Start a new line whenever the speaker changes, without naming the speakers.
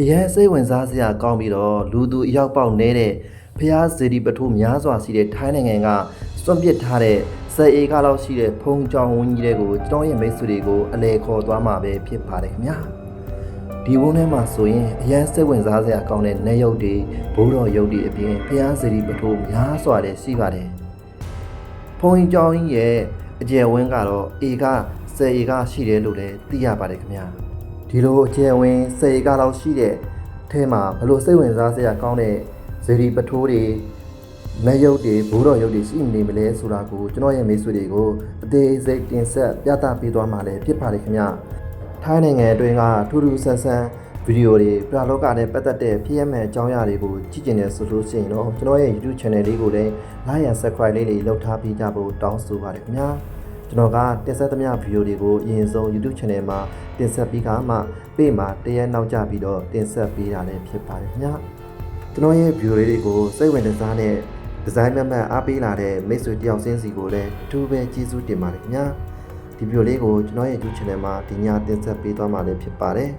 အရင်စိတ်ဝင်စားစရာကောင်းပြီးတော့လူသူအရောက်ပေါက်နေတဲ့ဖျားစေတီပထိုးများစွာရှိတဲ့ထိုင်းနိုင်ငံကစွန့်ပစ်ထားတဲ့စက်အေကလောက်ရှိတဲ့ဖုံကြောင်ဝင်းကြီးတွေကိုကျွန်တော်ရဲ့မိတ်ဆွေတွေကိုအလဲခေါ်သွားမှာပဲဖြစ်ပါတယ်ခင်ဗျာဒီဝန်းထဲမှာဆိုရင်အရင်စိတ်ဝင်စားစရာကောင်းတဲ့နေရုပ်တွေဘိုးတော်ရုပ်တွေအပြင်ဖျားစေတီပထိုးများစွာတဲ့ရှိပါတယ်ဖုံကြောင်ကြီးရဲ့အကျယ်ဝင်းကတော့အေကစက်အေကရှိတယ်လို့လည်းသိရပါတယ်ခင်ဗျာ ဒီလိုအကျယ်ဝင်စေကလောက်ရှိတဲ့အဲမှာဘလို့စိတ်ဝင်စားစရာကောင်းတဲ့ဇေဒီပထိုးတွေလက်ရုပ်တွေဘိုးတော်ရုပ်တွေရှိနေမလဲဆိုတာကိုကျွန်တော်ရဲ့မိတ်ဆွေတွေကိုအသေးစိတ်တင်ဆက်ပြသပေးသွားမှာလည်းဖြစ်ပါတယ်ခင်ဗျထိုင်းနိုင်ငံအတွင်းကထူးထူးဆန်းဆန်းဗီဒီယိုတွေပြလောကနဲ့ပတ်သက်တဲ့ဖြစ်ရမှန်အကြောင်းအရာတွေကိုကြည့်ကျင်နေဆိုလို့ရှိရင်တော့ကျွန်တော်ရဲ့ YouTube channel လေးကိုလည်း like and subscribe လေးတွေလုပ်ထားပေးကြဖို့တောင်းဆိုပါတယ်ခင်ဗျာ ကျွန်တော်ကတင်ဆက်သမျှဗီဒီယိုတွေကိုအရင်ဆုံး YouTube Channel မှာတင်ဆက်ပြီးကမှပေ့မှာတရက်နောက်ကျပြီးတော့တင်ဆက်ပေးတာလည်းဖြစ်ပါတယ်ခင်ဗျာကျွန်တော်ရဲ့ဗီဒီယိုလေးတွေကိုစိတ်ဝင်စားတဲ့ဒီဇိုင်းမတ်မတ်အားပေးလာတဲ့မိတ်ဆွေတယောက်ချင်းစီကိုလည်းအထူးပဲကျေးဇူးတင်ပါတယ်ခင်ဗျာဒီဗီဒီယိုလေးကိုကျွန်တော်ရဲ့ YouTube Channel မှာဒီညတင်ဆက်ပေးသွားမှာလည်းဖြစ်ပါတယ်